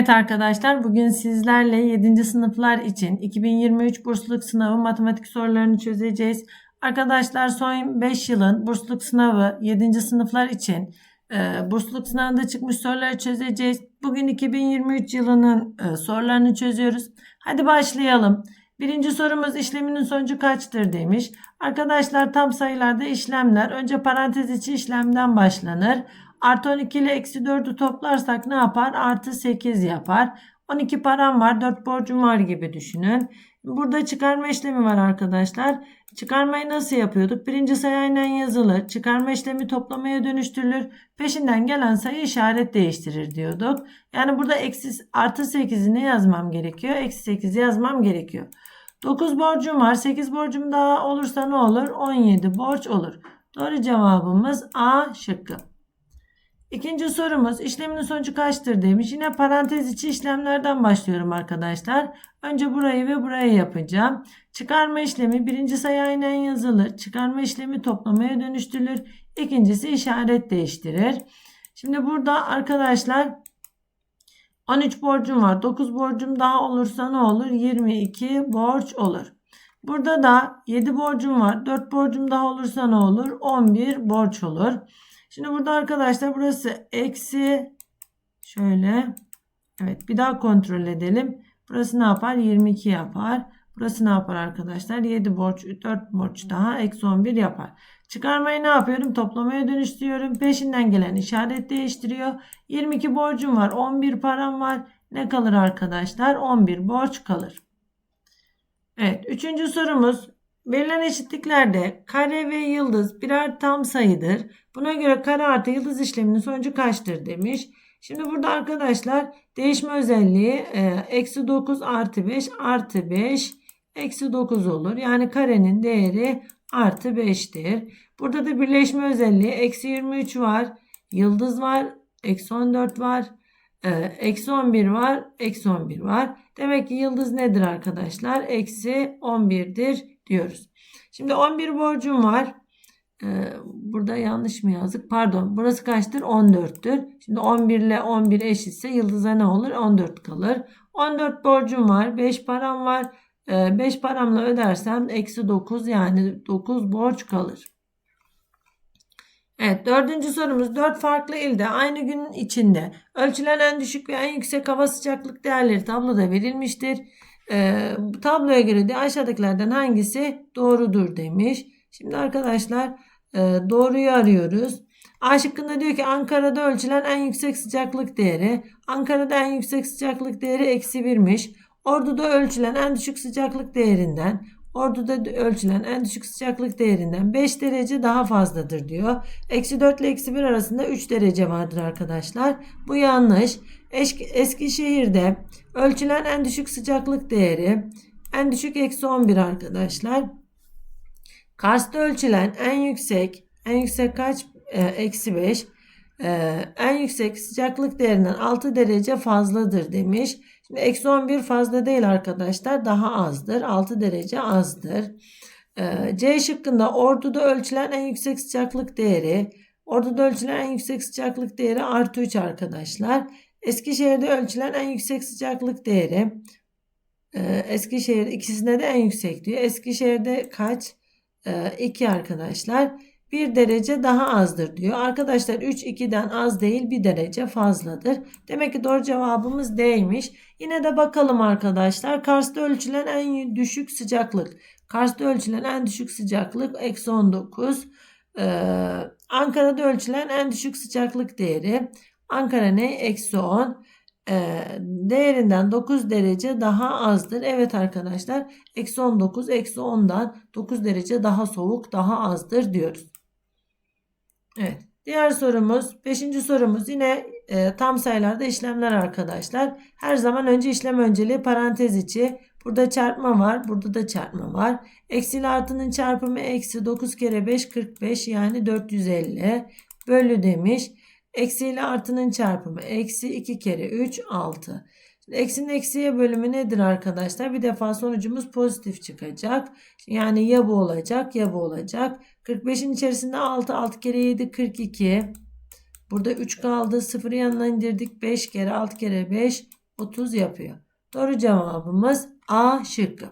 Evet arkadaşlar bugün sizlerle 7. sınıflar için 2023 bursluluk sınavı matematik sorularını çözeceğiz. Arkadaşlar son 5 yılın bursluluk sınavı 7. sınıflar için e, bursluluk sınavında çıkmış soruları çözeceğiz. Bugün 2023 yılının e, sorularını çözüyoruz. Hadi başlayalım. Birinci sorumuz işleminin sonucu kaçtır demiş. Arkadaşlar tam sayılarda işlemler önce parantez içi işlemden başlanır. Artı 12 ile eksi 4'ü toplarsak ne yapar? Artı 8 yapar. 12 param var 4 borcum var gibi düşünün. Burada çıkarma işlemi var arkadaşlar. Çıkarmayı nasıl yapıyorduk? Birinci sayı aynen yazılır. Çıkarma işlemi toplamaya dönüştürülür. Peşinden gelen sayı işaret değiştirir diyorduk. Yani burada eksi artı 8'i ne yazmam gerekiyor? Eksi 8 yazmam gerekiyor. 9 borcum var. 8 borcum daha olursa ne olur? 17 borç olur. Doğru cevabımız A şıkkı. İkinci sorumuz işlemin sonucu kaçtır demiş. Yine parantez içi işlemlerden başlıyorum arkadaşlar. Önce burayı ve burayı yapacağım. Çıkarma işlemi birinci sayı aynen yazılır. Çıkarma işlemi toplamaya dönüştürülür. İkincisi işaret değiştirir. Şimdi burada arkadaşlar 13 borcum var. 9 borcum daha olursa ne olur? 22 borç olur. Burada da 7 borcum var. 4 borcum daha olursa ne olur? 11 borç olur. Şimdi burada arkadaşlar burası eksi şöyle evet bir daha kontrol edelim. Burası ne yapar? 22 yapar. Burası ne yapar arkadaşlar? 7 borç 4 borç daha eksi 11 yapar. Çıkarmayı ne yapıyorum? Toplamaya dönüştürüyorum. Peşinden gelen işaret değiştiriyor. 22 borcum var. 11 param var. Ne kalır arkadaşlar? 11 borç kalır. Evet. Üçüncü sorumuz. Verilen eşitliklerde kare ve yıldız birer tam sayıdır. Buna göre kare artı yıldız işleminin sonucu kaçtır demiş. Şimdi burada arkadaşlar değişme özelliği e, eksi 9 artı 5 artı 5 eksi 9 olur. Yani karenin değeri artı 5'tir. Burada da birleşme özelliği eksi 23 var. Yıldız var. Eksi 14 var. E, eksi 11 var. Eksi 11 var. Demek ki yıldız nedir arkadaşlar? Eksi 11'dir diyoruz. Şimdi 11 borcum var. Ee, burada yanlış mı yazdık? Pardon. Burası kaçtır? 14'tür. Şimdi 11 ile 11 eşitse yıldıza ne olur? 14 kalır. 14 borcum var. 5 param var. 5 ee, paramla ödersem eksi 9 yani 9 borç kalır. Evet dördüncü sorumuz dört farklı ilde aynı gün içinde ölçülen en düşük ve en yüksek hava sıcaklık değerleri tabloda verilmiştir. Ee, tabloya göre de aşağıdakilerden hangisi doğrudur demiş. Şimdi arkadaşlar e, doğruyu arıyoruz. A şıkkında diyor ki Ankara'da ölçülen en yüksek sıcaklık değeri. Ankara'da en yüksek sıcaklık değeri eksi 1'miş. Ordu'da ölçülen en düşük sıcaklık değerinden Ordu'da ölçülen en düşük sıcaklık değerinden 5 derece daha fazladır diyor. Eksi 4 ile eksi 1 arasında 3 derece vardır arkadaşlar. Bu yanlış. Eski, Eskişehir'de ölçülen en düşük sıcaklık değeri en düşük eksi 11 arkadaşlar. Kars'ta ölçülen en yüksek en yüksek kaç? Ee, eksi 5. Ee, en yüksek sıcaklık değerinden 6 derece fazladır demiş. Şimdi eksi 11 fazla değil arkadaşlar. Daha azdır. 6 derece azdır. Ee, C şıkkında orduda ölçülen en yüksek sıcaklık değeri. Orduda ölçülen en yüksek sıcaklık değeri artı 3 arkadaşlar. Eskişehir'de ölçülen en yüksek sıcaklık değeri. Ee, Eskişehir ikisinde de en yüksek diyor. Eskişehir'de kaç? Ee, 2 arkadaşlar. 1 derece daha azdır diyor. Arkadaşlar 3 2'den az değil 1 derece fazladır. Demek ki doğru cevabımız D'ymiş. Yine de bakalım arkadaşlar. Kars'ta ölçülen en düşük sıcaklık. Kars'ta ölçülen en düşük sıcaklık eksi 19. Ee, Ankara'da ölçülen en düşük sıcaklık değeri. Ankara ne? Eksi 10. Ee, değerinden 9 derece daha azdır. Evet arkadaşlar. Eksi 19, eksi 10'dan 9 derece daha soğuk, daha azdır diyoruz. Evet. Diğer sorumuz, beşinci sorumuz yine e, tam sayılarda işlemler arkadaşlar. Her zaman önce işlem önceliği parantez içi. Burada çarpma var. Burada da çarpma var. Eksi artının çarpımı eksi 9 kere 5 45 yani 450 bölü demiş. Eksi ile artının çarpımı eksi 2 kere 3 6. Eksinin eksiye bölümü nedir arkadaşlar? Bir defa sonucumuz pozitif çıkacak. Yani ya bu olacak ya bu olacak. 45'in içerisinde 6 6 kere 7 42. Burada 3 kaldı. 0'ı yanına indirdik. 5 kere 6 kere 5 30 yapıyor. Doğru cevabımız A şıkkı.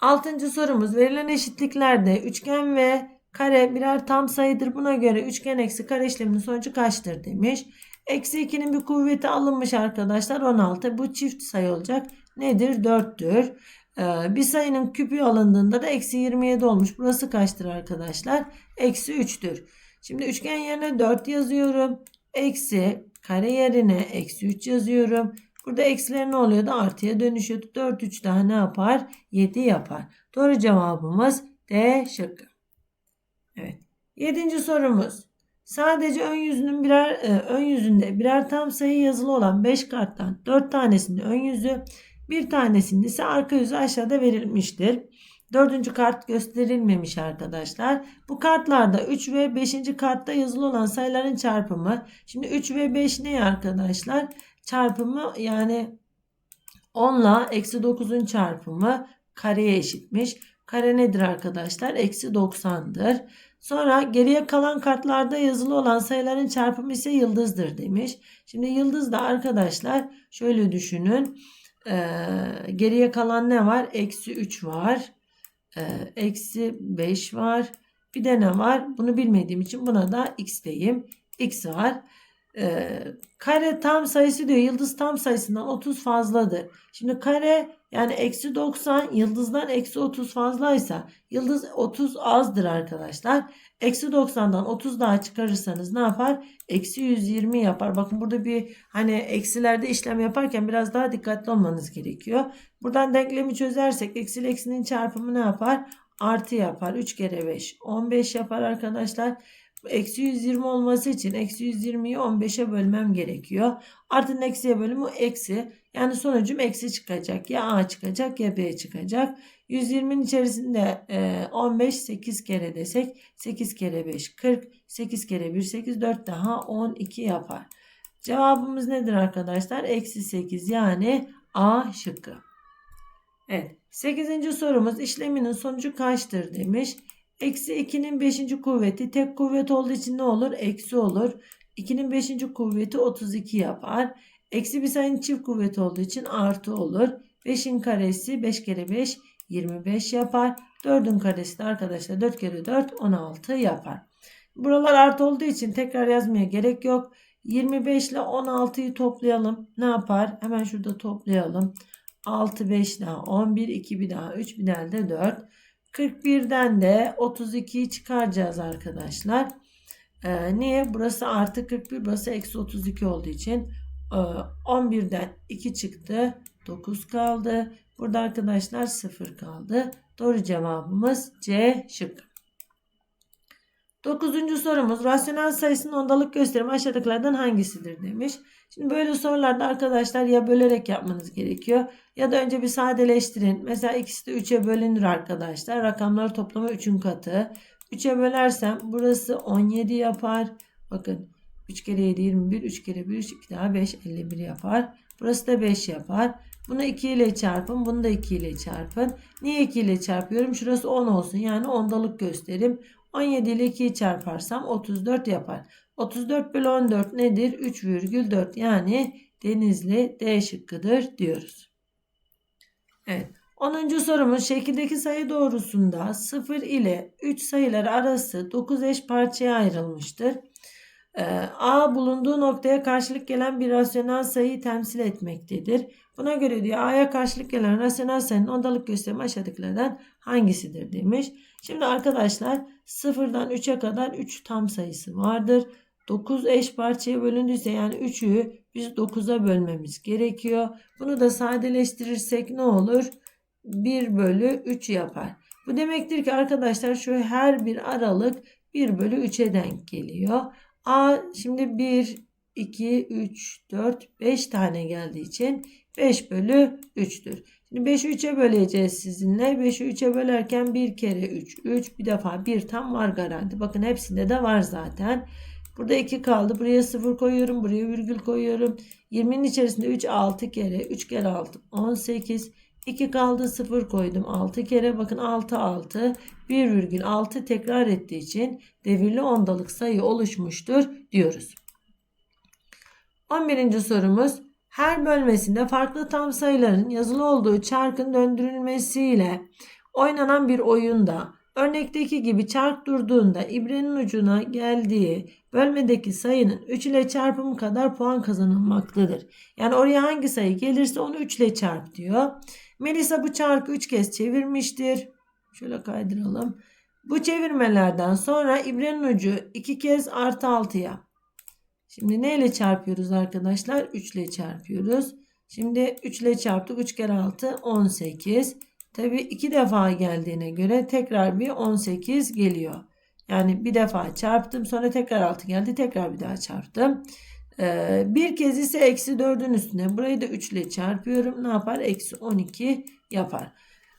Altıncı sorumuz verilen eşitliklerde üçgen ve kare birer tam sayıdır. Buna göre üçgen eksi kare işleminin sonucu kaçtır demiş. Eksi 2'nin bir kuvveti alınmış arkadaşlar 16. Bu çift sayı olacak. Nedir? 4'tür. Ee, bir sayının küpü alındığında da eksi 27 olmuş. Burası kaçtır arkadaşlar? Eksi 3'tür. Şimdi üçgen yerine 4 yazıyorum. Eksi kare yerine eksi 3 yazıyorum. Burada eksiler ne oluyordu? Artıya dönüşüyordu. 4 3 daha ne yapar? 7 yapar. Doğru cevabımız D şıkkı. Evet. Yedinci sorumuz. Sadece ön yüzünün birer e, ön yüzünde birer tam sayı yazılı olan 5 karttan 4 tanesinin ön yüzü, bir tanesinin ise arka yüzü aşağıda verilmiştir. Dördüncü kart gösterilmemiş arkadaşlar. Bu kartlarda 3 ve 5. kartta yazılı olan sayıların çarpımı. Şimdi 3 ve 5 ne arkadaşlar? Çarpımı yani 10 ile eksi 9'un çarpımı kareye eşitmiş. Kare nedir arkadaşlar? Eksi 90'dır. Sonra geriye kalan kartlarda yazılı olan sayıların çarpımı ise yıldızdır demiş. Şimdi yıldız da arkadaşlar şöyle düşünün. Ee, geriye kalan ne var? Eksi 3 var. Ee, eksi 5 var. Bir de ne var? Bunu bilmediğim için buna da x diyeyim. x var. Ee, kare tam sayısı diyor. Yıldız tam sayısından 30 fazladır. Şimdi kare yani eksi 90 yıldızdan eksi 30 fazlaysa yıldız 30 azdır arkadaşlar. Eksi 90'dan 30 daha çıkarırsanız ne yapar? Eksi 120 yapar. Bakın burada bir hani eksilerde işlem yaparken biraz daha dikkatli olmanız gerekiyor. Buradan denklemi çözersek eksi eksinin çarpımı ne yapar? Artı yapar. 3 kere 5 15 yapar arkadaşlar. Eksi 120 olması için eksi 120'yi 15'e bölmem gerekiyor. Artının eksiye bölümü eksi. Yani sonucum eksi çıkacak. Ya A çıkacak ya B çıkacak. 120'nin içerisinde 15 8 kere desek 8 kere 5 40 8 kere 1 8 4 daha 12 yapar. Cevabımız nedir arkadaşlar? Eksi 8 yani A şıkkı. Evet. 8. sorumuz işleminin sonucu kaçtır demiş. Eksi 2'nin 5. kuvveti tek kuvvet olduğu için ne olur? Eksi olur. 2'nin 5. kuvveti 32 yapar. Eksi bir sayının çift kuvveti olduğu için artı olur. 5'in karesi 5 kere 5 25 yapar. 4'ün karesi de arkadaşlar 4 kere 4 16 yapar. Buralar artı olduğu için tekrar yazmaya gerek yok. 25 ile 16'yı toplayalım. Ne yapar? Hemen şurada toplayalım. 6 5 daha 11 2 bir daha 3 bir daha de 4. 41'den de 32'yi çıkaracağız arkadaşlar. Ee, niye? Burası artı 41 burası eksi 32 olduğu için 11'den e, 2 çıktı. 9 kaldı. Burada arkadaşlar 0 kaldı. Doğru cevabımız C şık. Dokuzuncu sorumuz rasyonel sayısının ondalık gösterimi aşağıdakilerden hangisidir demiş. Şimdi böyle sorularda arkadaşlar ya bölerek yapmanız gerekiyor ya da önce bir sadeleştirin. Mesela ikisi de 3'e bölünür arkadaşlar. Rakamları toplamı 3'ün katı. 3'e bölersem burası 17 yapar. Bakın 3 kere 7 21 3 kere 1 3 2 daha 5 51 yapar. Burası da 5 yapar. Bunu 2 ile çarpın. Bunu da 2 ile çarpın. Niye 2 ile çarpıyorum? Şurası 10 olsun. Yani ondalık gösterim. 17 ile 2'yi çarparsam 34 yapar. 34 bölü 14 nedir? 3,4 yani Denizli D şıkkıdır diyoruz. Evet. 10. sorumuz şekildeki sayı doğrusunda 0 ile 3 sayıları arası 9 eş parçaya ayrılmıştır. Ee, A bulunduğu noktaya karşılık gelen bir rasyonel sayıyı temsil etmektedir. Buna göre diyor A'ya karşılık gelen rasyonel sayının ondalık gösterimi aşağıdakilerden hangisidir demiş. Şimdi arkadaşlar 0'dan 3'e kadar 3 tam sayısı vardır. 9 eş parçaya bölündüyse yani 3'ü biz 9'a bölmemiz gerekiyor. Bunu da sadeleştirirsek ne olur? 1 bölü 3 yapar. Bu demektir ki arkadaşlar şu her bir aralık 1 bölü 3'e denk geliyor. A şimdi 1, 2, 3, 4, 5 tane geldiği için 5 bölü 3'tür. Şimdi 5'i 3'e böleceğiz sizinle. 5'i 3'e bölerken 1 kere 3, 3 bir defa 1 tam var garanti. Bakın hepsinde de var zaten. Burada 2 kaldı. Buraya 0 koyuyorum. Buraya virgül koyuyorum. 20'nin içerisinde 3 6 kere. 3 kere 6 18. 2 kaldı 0 koydum 6 kere. Bakın 6 6. 1 virgül 6 tekrar ettiği için devirli ondalık sayı oluşmuştur diyoruz. 11. sorumuz. her bölmesinde farklı tam sayıların yazılı olduğu çarkın döndürülmesiyle oynanan bir oyunda örnekteki gibi çark durduğunda ibrenin ucuna geldiği bölmedeki sayının 3 ile çarpımı kadar puan kazanılmaktadır. Yani oraya hangi sayı gelirse onu 3 ile çarp diyor. Melisa bu çarkı 3 kez çevirmiştir. Şöyle kaydıralım. Bu çevirmelerden sonra ibrenin ucu 2 kez artı 6'ya. Şimdi ne ile çarpıyoruz arkadaşlar? 3 ile çarpıyoruz. Şimdi 3 ile çarptık. 3 kere 6 18. Tabi 2 defa geldiğine göre tekrar bir 18 geliyor. Yani bir defa çarptım sonra tekrar 6 geldi. Tekrar bir daha çarptım. Ee, bir kez ise eksi 4'ün üstüne. Burayı da 3 ile çarpıyorum. Ne yapar? Eksi 12 yapar.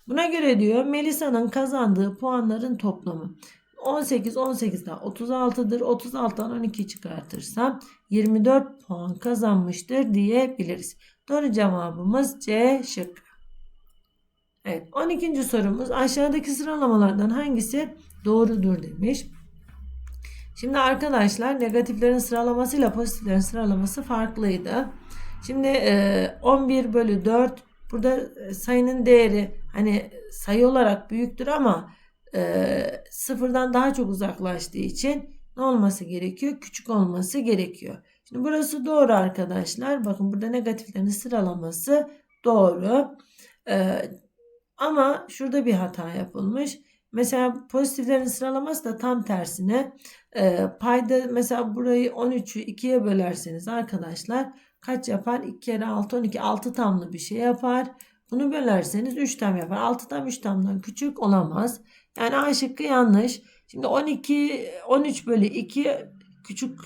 Buna göre diyor Melisa'nın kazandığı puanların toplamı. 18 18 daha 36'dır. 36'dan 12 çıkartırsam 24 puan kazanmıştır diyebiliriz. Doğru cevabımız C şıkkı. Evet 12. sorumuz aşağıdaki sıralamalardan hangisi doğrudur demiş. Şimdi arkadaşlar negatiflerin sıralamasıyla pozitiflerin sıralaması farklıydı. Şimdi e, 11 bölü 4 burada e, sayının değeri hani sayı olarak büyüktür ama e, sıfırdan daha çok uzaklaştığı için ne olması gerekiyor? Küçük olması gerekiyor. Şimdi burası doğru arkadaşlar. Bakın burada negatiflerin sıralaması doğru. Ama şurada bir hata yapılmış. Mesela pozitiflerin sıralaması da tam tersine. E, payda mesela burayı 13'ü 2'ye bölerseniz arkadaşlar kaç yapar? 2 kere 6 12 6 tamlı bir şey yapar. Bunu bölerseniz 3 tam yapar. 6 tam 3 tamdan küçük olamaz. Yani A şıkkı yanlış. Şimdi 12 13 bölü 2 küçük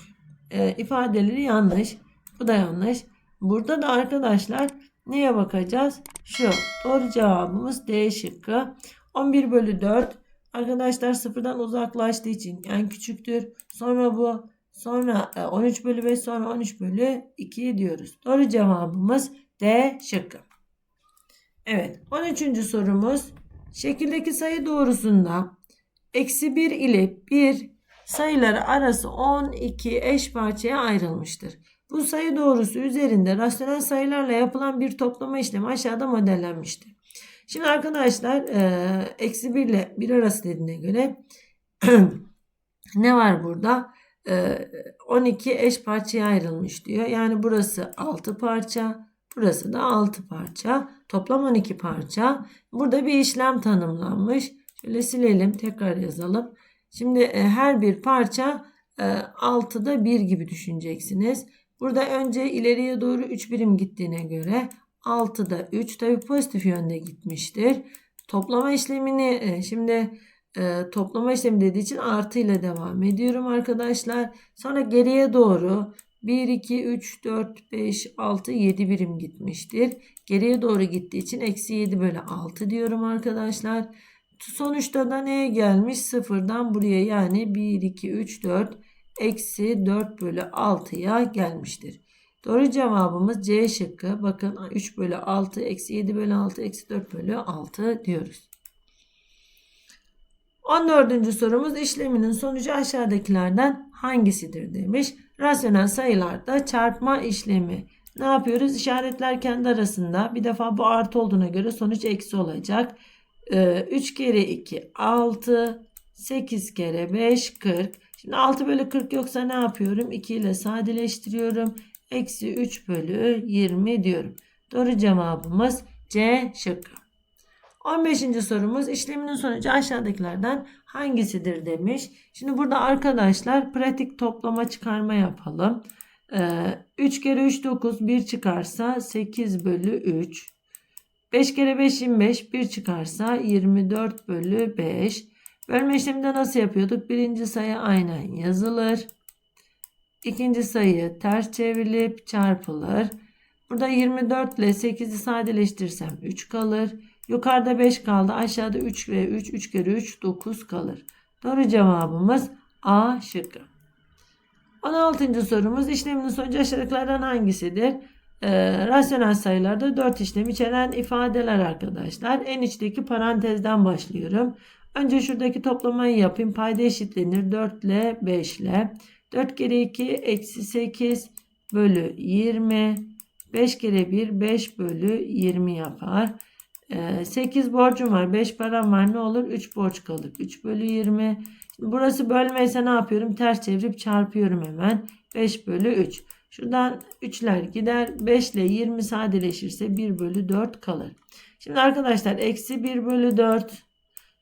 e, ifadeleri yanlış. Bu da yanlış. Burada da arkadaşlar neye bakacağız? Şu. Doğru cevabımız D şıkkı. 11 bölü 4 arkadaşlar sıfırdan uzaklaştığı için yani küçüktür. Sonra bu sonra 13 bölü 5 sonra 13 bölü 2 diyoruz. Doğru cevabımız D şıkkı. Evet 13. sorumuz şekildeki sayı doğrusunda eksi 1 ile 1 sayıları arası 12 eş parçaya ayrılmıştır. Bu sayı doğrusu üzerinde rasyonel sayılarla yapılan bir toplama işlemi aşağıda modellenmiştir. Şimdi arkadaşlar eksi 1 ile 1 arası dediğine göre ne var burada? 12 eş parçaya ayrılmış diyor. Yani burası 6 parça, burası da 6 parça. Toplam 12 parça. Burada bir işlem tanımlanmış. Şöyle silelim, tekrar yazalım. Şimdi her bir parça 6'da 1 gibi düşüneceksiniz. Burada önce ileriye doğru 3 birim gittiğine göre 6'da 3 tabi pozitif yönde gitmiştir. Toplama işlemini şimdi e, toplama işlemi dediği için artı ile devam ediyorum arkadaşlar. Sonra geriye doğru 1, 2, 3, 4, 5, 6, 7 birim gitmiştir. Geriye doğru gittiği için eksi 7 bölü 6 diyorum arkadaşlar. Sonuçta da neye gelmiş? Sıfırdan buraya yani 1, 2, 3, 4 eksi 4 bölü 6'ya gelmiştir. Doğru cevabımız C şıkkı. Bakın 3 bölü 6 eksi 7 bölü 6 eksi 4 bölü 6 diyoruz. 14. sorumuz işleminin sonucu aşağıdakilerden hangisidir demiş. Rasyonel sayılarda çarpma işlemi. Ne yapıyoruz? İşaretler kendi arasında. Bir defa bu artı olduğuna göre sonuç eksi olacak. 3 kere 2 6 8 kere 5 40. Şimdi 6 bölü 40 yoksa ne yapıyorum? 2 ile sadeleştiriyorum. Eksi 3 bölü 20 diyorum. Doğru cevabımız C şıkkı. 15. sorumuz işleminin sonucu aşağıdakilerden hangisidir demiş. Şimdi burada arkadaşlar pratik toplama çıkarma yapalım. Ee, 3 kere 3 9 1 çıkarsa 8 bölü 3. 5 kere 5 25 1 çıkarsa 24 bölü 5. Bölme işleminde nasıl yapıyorduk? Birinci sayı aynen yazılır. İkinci sayı ters çevrilip çarpılır. Burada 24 ile 8'i sadeleştirirsem 3 kalır. Yukarıda 5 kaldı. Aşağıda 3 ve 3. 3 kere 3 9 kalır. Doğru cevabımız A şıkkı. 16. sorumuz işleminin sonucu aşağıdakilerden hangisidir? Ee, rasyonel sayılarda 4 işlem içeren ifadeler arkadaşlar. En içteki parantezden başlıyorum. Önce şuradaki toplamayı yapayım. Payda eşitlenir 4 ile 5 ile. 4 kere 2 eksi 8 bölü 20 5 kere 1 5 bölü 20 yapar. Ee, 8 borcum var. 5 param var. Ne olur? 3 borç kalır. 3 bölü 20. Şimdi burası bölmeyse ne yapıyorum? Ters çevirip çarpıyorum hemen. 5 bölü 3. Şuradan 3'ler gider. 5 ile 20 sadeleşirse 1 bölü 4 kalır. Şimdi arkadaşlar eksi 1 bölü 4.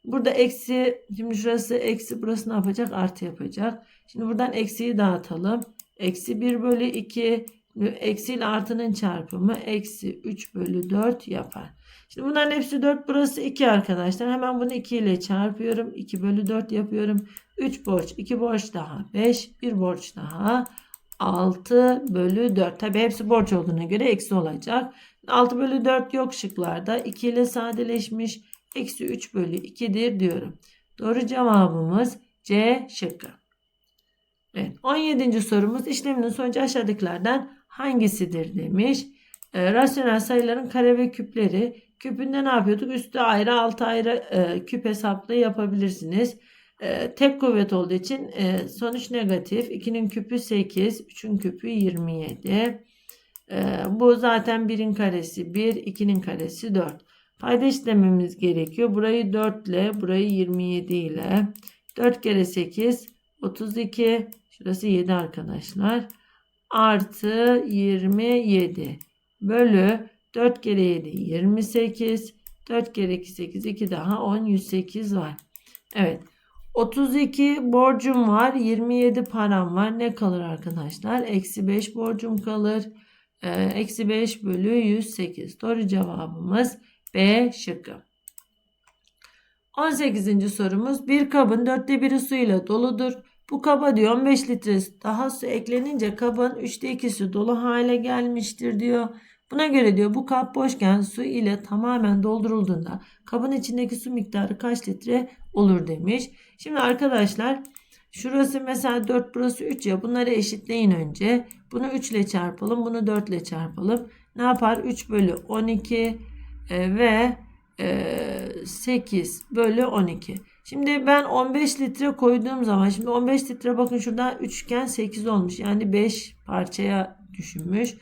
Burada eksi. Şimdi şurası eksi. Burası ne yapacak? Artı yapacak. Şimdi buradan eksiyi dağıtalım. Eksi 1 bölü 2. Eksi ile artının çarpımı eksi 3 bölü 4 yapar. Şimdi bunların hepsi 4 burası 2 arkadaşlar. Hemen bunu 2 ile çarpıyorum. 2 bölü 4 yapıyorum. 3 borç 2 borç daha 5 1 borç daha 6 bölü 4. Tabi hepsi borç olduğuna göre eksi olacak. 6 bölü 4 yok şıklarda. 2 ile sadeleşmiş. Eksi 3 bölü 2'dir diyorum. Doğru cevabımız C şıkkı. Evet, 17. sorumuz işleminin sonucu aşağıdakilerden hangisidir demiş. E, rasyonel sayıların kare ve küpleri. Küpünde ne yapıyorduk? Üstü ayrı altı ayrı e, küp hesaplı yapabilirsiniz. E, tek kuvvet olduğu için e, sonuç negatif. 2'nin küpü 8, 3'ün küpü 27. E, bu zaten 1'in karesi 1, 2'nin karesi 4. Payda işlememiz gerekiyor. Burayı 4 ile, burayı 27 ile. 4 kere 8, 32. Şurası 7 arkadaşlar. Artı 27 bölü 4 kere 7 28. 4 kere 2 8 2 daha 10 108 var. Evet. 32 borcum var. 27 param var. Ne kalır arkadaşlar? Eksi 5 borcum kalır. Ee, Eksi 5 bölü 108. Doğru cevabımız B şıkkı. 18. sorumuz. Bir kabın dörtte biri su ile doludur. Bu kaba diyor 15 litre daha su eklenince kabın 3'te 2'si dolu hale gelmiştir diyor. Buna göre diyor bu kap boşken su ile tamamen doldurulduğunda kabın içindeki su miktarı kaç litre olur demiş. Şimdi arkadaşlar şurası mesela 4 burası 3 ya bunları eşitleyin önce. Bunu 3 ile çarpalım bunu 4 ile çarpalım. Ne yapar? 3 bölü 12 e, ve e, 8 bölü 12. Şimdi ben 15 litre koyduğum zaman şimdi 15 litre bakın şurada üçgen 8 olmuş. Yani 5 parçaya düşünmüş.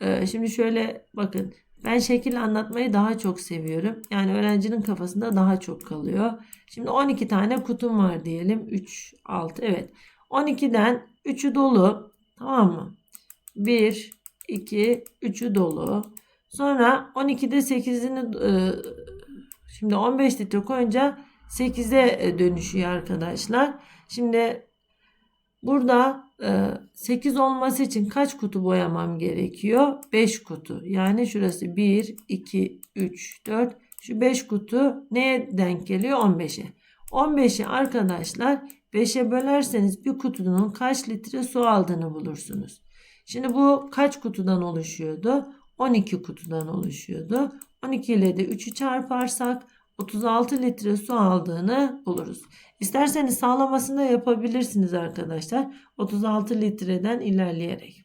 Ee, şimdi şöyle bakın ben şekil anlatmayı daha çok seviyorum. Yani öğrencinin kafasında daha çok kalıyor. Şimdi 12 tane kutum var diyelim. 3, 6 evet. 12'den 3'ü dolu. Tamam mı? 1, 2, 3'ü dolu. Sonra 12'de 8'ini e, şimdi 15 litre koyunca 8'e dönüşüyor arkadaşlar. Şimdi burada 8 olması için kaç kutu boyamam gerekiyor? 5 kutu. Yani şurası 1, 2, 3, 4. Şu 5 kutu neye denk geliyor? 15'e. 15'i arkadaşlar 5'e bölerseniz bir kutunun kaç litre su aldığını bulursunuz. Şimdi bu kaç kutudan oluşuyordu? 12 kutudan oluşuyordu. 12 ile de 3'ü çarparsak 36 litre su aldığını buluruz. İsterseniz sağlamasını da yapabilirsiniz arkadaşlar. 36 litreden ilerleyerek.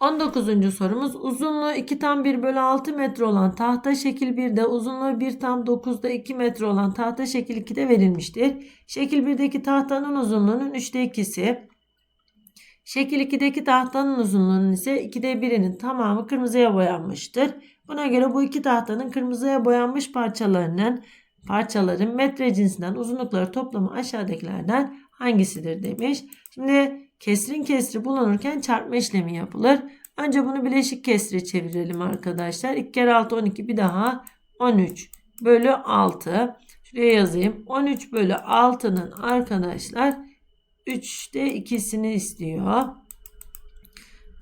19. sorumuz uzunluğu 2 tam 1 bölü 6 metre olan tahta şekil 1'de uzunluğu 1 tam 9'da 2 metre olan tahta şekil 2'de verilmiştir. Şekil 1'deki tahtanın uzunluğunun 3'te 2'si. Şekil 2'deki tahtanın uzunluğunun ise 2'de 1'inin tamamı kırmızıya boyanmıştır. Buna göre bu iki tahtanın kırmızıya boyanmış parçalarının parçaların metre cinsinden uzunlukları toplamı aşağıdakilerden hangisidir demiş. Şimdi kesrin kesri bulunurken çarpma işlemi yapılır. Önce bunu bileşik kesre çevirelim arkadaşlar. 2 kere 6 12 bir daha 13 bölü 6. Şuraya yazayım. 13 bölü 6'nın arkadaşlar 3'te 2'sini istiyor.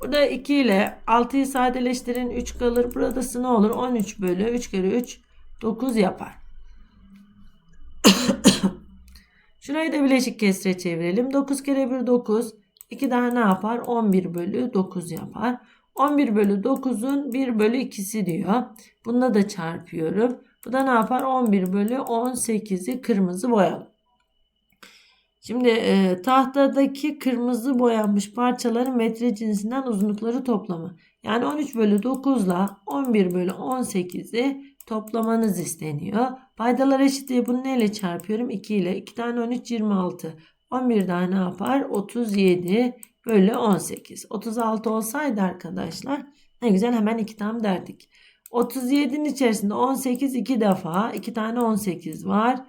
Burada 2 ile 6'yı sadeleştirin 3 kalır. Burada ne olur? 13 bölü 3 kere 3 9 yapar. Şurayı da bileşik kesre çevirelim. 9 kere 1 9. 2 daha ne yapar? 11 bölü 9 yapar. 11 bölü 9'un 1 bölü 2'si diyor. Bunda da çarpıyorum. Bu da ne yapar? 11 bölü 18'i kırmızı boyalım. Şimdi e, tahtadaki kırmızı boyanmış parçaların metre cinsinden uzunlukları toplamı. Yani 13 bölü 9 ile 11 bölü 18'i toplamanız isteniyor. Paydalar eşitliği bunu neyle çarpıyorum? 2 ile. 2 tane 13 26. 11 daha ne yapar? 37 bölü 18. 36 olsaydı arkadaşlar ne güzel hemen iki tam derdik. 37'nin içerisinde 18 iki defa. 2 tane 18 var.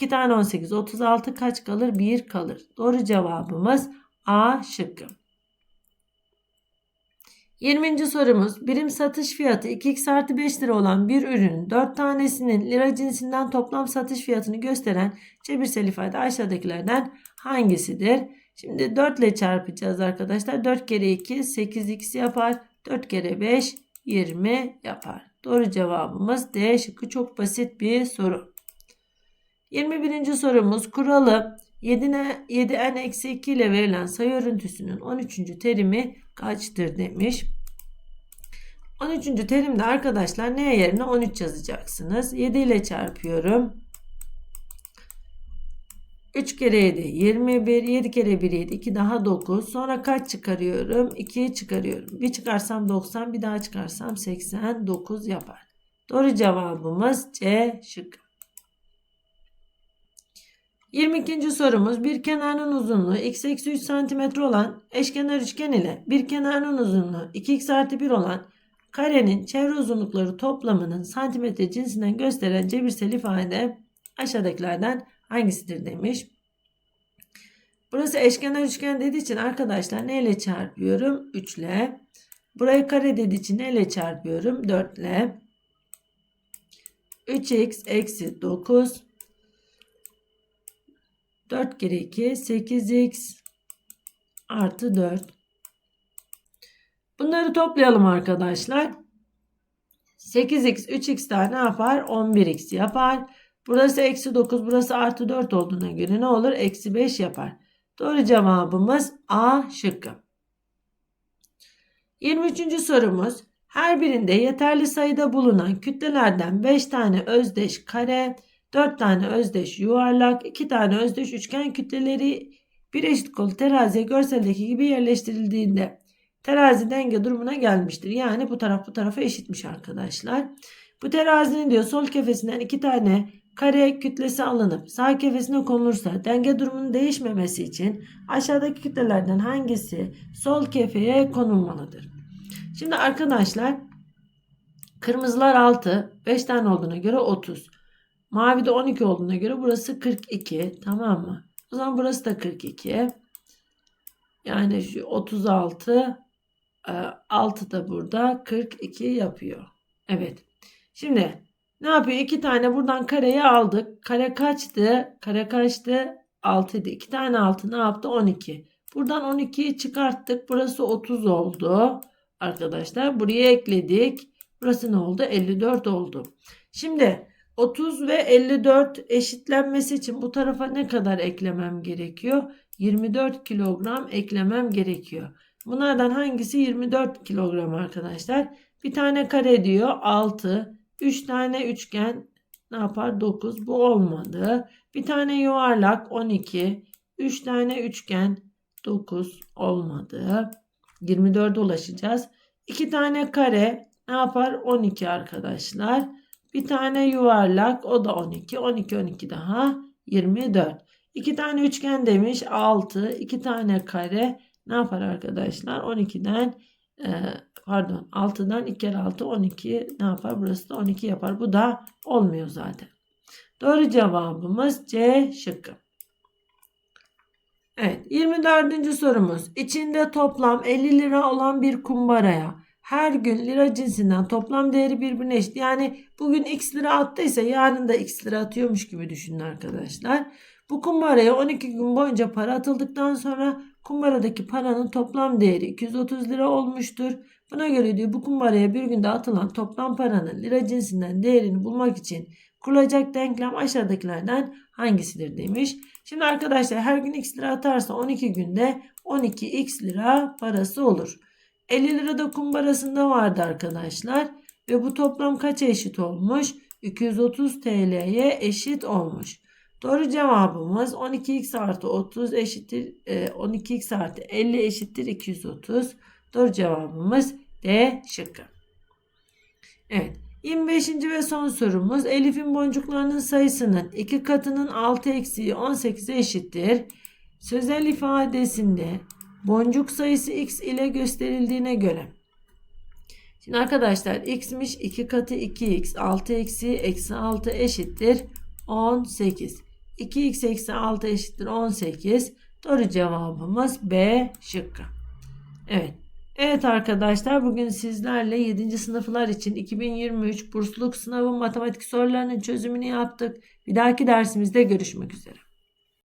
2 tane 18. 36 kaç kalır? 1 kalır. Doğru cevabımız A şıkkı. 20. sorumuz birim satış fiyatı 2x artı 5 lira olan bir ürünün 4 tanesinin lira cinsinden toplam satış fiyatını gösteren cebirsel ifade aşağıdakilerden hangisidir? Şimdi 4 ile çarpacağız arkadaşlar. 4 kere 2 8x yapar. 4 kere 5 20 yapar. Doğru cevabımız D şıkkı çok basit bir soru. 21. sorumuz kuralı 7'ne 7n-2 ile verilen sayı örüntüsünün 13. terimi kaçtır demiş. 13. terimde arkadaşlar ne yerine 13 yazacaksınız. 7 ile çarpıyorum. 3 kere 7 21 7 kere 1 7 2 daha 9 sonra kaç çıkarıyorum 2'yi çıkarıyorum bir çıkarsam 90 bir daha çıkarsam 89 yapar doğru cevabımız C şıkkı 22. sorumuz bir kenarın uzunluğu x eksi 3 cm olan eşkenar üçgen ile bir kenarın uzunluğu 2x artı 1 olan karenin çevre uzunlukları toplamının santimetre cinsinden gösteren cebirsel ifade aşağıdakilerden hangisidir demiş. Burası eşkenar üçgen dediği için arkadaşlar neyle çarpıyorum? 3 ile. Burayı kare dediği için neyle çarpıyorum? 4 ile. 3x eksi 9 4 kere 2 8x artı 4. Bunları toplayalım arkadaşlar. 8x 3x daha ne yapar? 11x yapar. Burası eksi 9 burası artı 4 olduğuna göre ne olur? Eksi 5 yapar. Doğru cevabımız A şıkkı. 23. sorumuz. Her birinde yeterli sayıda bulunan kütlelerden 5 tane özdeş kare, 4 tane özdeş yuvarlak, 2 tane özdeş üçgen kütleleri bir eşit kol teraziye görseldeki gibi yerleştirildiğinde terazi denge durumuna gelmiştir. Yani bu taraf bu tarafa eşitmiş arkadaşlar. Bu terazinin diyor sol kefesinden 2 tane kare kütlesi alınıp sağ kefesine konulursa denge durumunun değişmemesi için aşağıdaki kütlelerden hangisi sol kefeye konulmalıdır? Şimdi arkadaşlar kırmızılar 6 5 tane olduğuna göre 30. Mavi de 12 olduğuna göre burası 42 tamam mı? O zaman burası da 42. Yani şu 36 6 e, da burada 42 yapıyor. Evet. Şimdi ne yapıyor? İki tane buradan kareyi aldık. Kare kaçtı? Kare kaçtı? 6 idi. İki tane 6 ne yaptı? 12. Buradan 12'yi çıkarttık. Burası 30 oldu. Arkadaşlar buraya ekledik. Burası ne oldu? 54 oldu. Şimdi 30 ve 54 eşitlenmesi için bu tarafa ne kadar eklemem gerekiyor? 24 kilogram eklemem gerekiyor. Bunlardan hangisi 24 kilogram arkadaşlar? Bir tane kare diyor 6. 3 tane üçgen ne yapar? 9. Bu olmadı. Bir tane yuvarlak 12. 3 tane üçgen 9 olmadı. 24'e ulaşacağız. 2 tane kare ne yapar? 12 arkadaşlar. Bir tane yuvarlak o da 12. 12 12 daha 24. 2 tane üçgen demiş 6. 2 tane kare ne yapar arkadaşlar? 12'den e, pardon 6'dan 2 kere 6 12 ne yapar? Burası da 12 yapar. Bu da olmuyor zaten. Doğru cevabımız C şıkkı. Evet 24. sorumuz. İçinde toplam 50 lira olan bir kumbaraya her gün lira cinsinden toplam değeri birbirine eşit. Yani bugün x lira attıysa yarın da x lira atıyormuş gibi düşünün arkadaşlar. Bu kumbaraya 12 gün boyunca para atıldıktan sonra kumbaradaki paranın toplam değeri 230 lira olmuştur. Buna göre diyor bu kumbaraya bir günde atılan toplam paranın lira cinsinden değerini bulmak için kurulacak denklem aşağıdakilerden hangisidir demiş. Şimdi arkadaşlar her gün x lira atarsa 12 günde 12x lira parası olur. 50 lira da kumbarasında vardı arkadaşlar. Ve bu toplam kaça eşit olmuş? 230 TL'ye eşit olmuş. Doğru cevabımız 12x artı 30 eşittir 12x e, artı 50 eşittir 230. Doğru cevabımız D şıkkı. Evet. 25. ve son sorumuz Elif'in boncuklarının sayısının iki katının 6 eksiği 18'e eşittir. Sözel ifadesinde boncuk sayısı x ile gösterildiğine göre. Şimdi arkadaşlar x'miş 2 katı 2x 6 eksi eksi 6 eşittir 18. 2x eksi 6 eşittir 18. Doğru cevabımız B şıkkı. Evet. Evet arkadaşlar bugün sizlerle 7. sınıflar için 2023 bursluluk sınavı matematik sorularının çözümünü yaptık. Bir dahaki dersimizde görüşmek üzere.